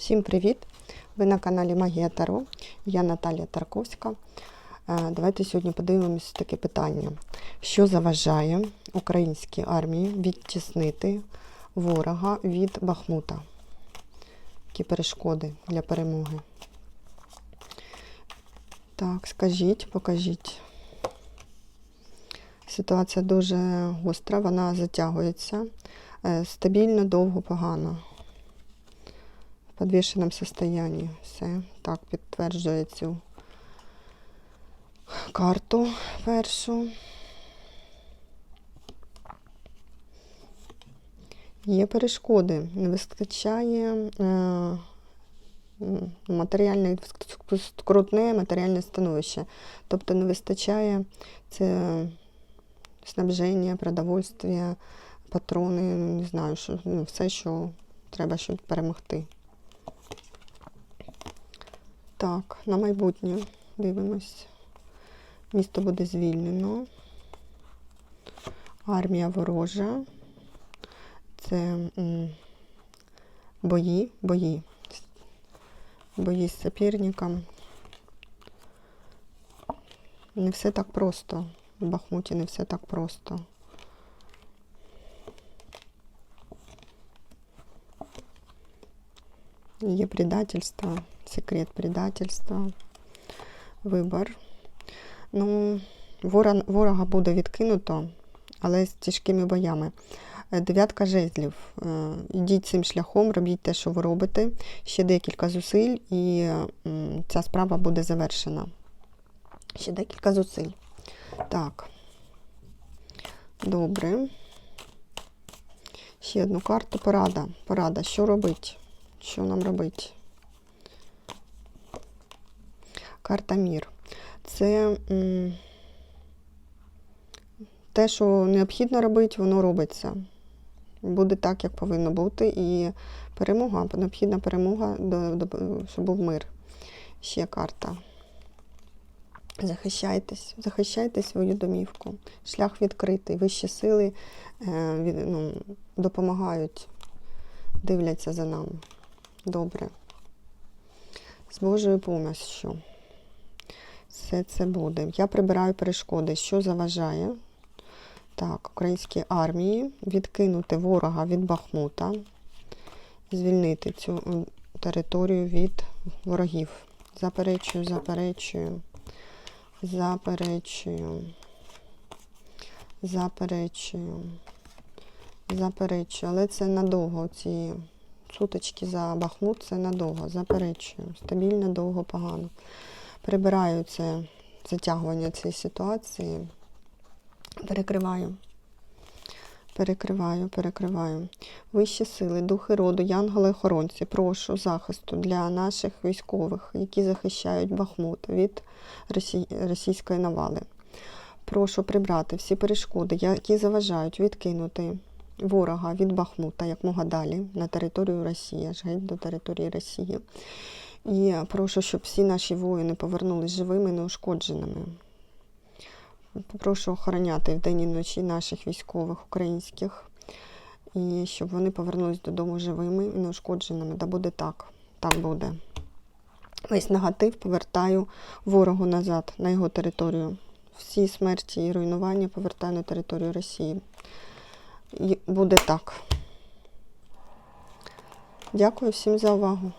Всім привіт! Ви на каналі Магія Таро. Я Наталія Тарковська. Е, Давайте сьогодні подивимося таке питання: що заважає українській армії відтіснити ворога від Бахмута? Які перешкоди для перемоги? Так, скажіть, покажіть. Ситуація дуже гостра, вона затягується. Е, Стабільно, довго, погано. В підвішеному состоянні. Все. Так, підтверджує цю карту першу. Є перешкоди, не вистачає е, матеріальне, скрутне матеріальне становище. Тобто не вистачає це снабження, продовольствия, патрони, не знаю, що, ну, все, що треба, щоб перемогти. Так, на майбутнє дивимось. Місто буде звільнено. Армія ворожа. Це бої, бої. Бої з соперником. Не все так просто. В Бахмуті не все так просто. Є предательство, секрет предательства, вибор. Ну, ворон- ворога буде відкинуто, але з тяжкими боями. Е, Дев'ятка жезлів. Е, Йдіть цим шляхом, робіть те, що ви робите. Ще декілька зусиль, і ця справа буде завершена. Ще декілька зусиль. Так. Добре. Ще одну карту. Порада. Порада. Що робить? Що нам робить? Карта Мір. Це м, те, що необхідно робити, воно робиться. Буде так, як повинно бути. І перемога, необхідна перемога, щоб був мир. Ще карта. Захищайтесь, захищайте свою домівку. Шлях відкритий. Вищі сили е, ну, допомагають, дивляться за нами. Добре. З Божою помощью. Все це буде. Я прибираю перешкоди, що заважає. Так, українській армії відкинути ворога від Бахмута, звільнити цю територію від ворогів. Заперечую, заперечую, заперечую, заперечую, заперечую. Але це надовго. Ці сутички за Бахмут це надовго. Заперечую. Стабільно, довго, погано. Прибираю це затягування цієї ситуації. Перекриваю. Перекриваю, перекриваю. Вищі сили, духи роду, янголи-охоронці, прошу захисту для наших військових, які захищають Бахмут від росі... російської навали. Прошу прибрати всі перешкоди, які заважають відкинути ворога від Бахмута якмога далі на територію Росії, аж геть до території Росії. І прошу, щоб всі наші воїни повернулись живими, неушкодженими. Прошу охороняти вдень і вночі наших військових українських, і щоб вони повернулись додому живими і неушкодженими. Да буде так. Так буде. Весь негатив повертаю ворогу назад на його територію. Всі смерті і руйнування повертаю на територію Росії. Буде так. Дякую всім за увагу.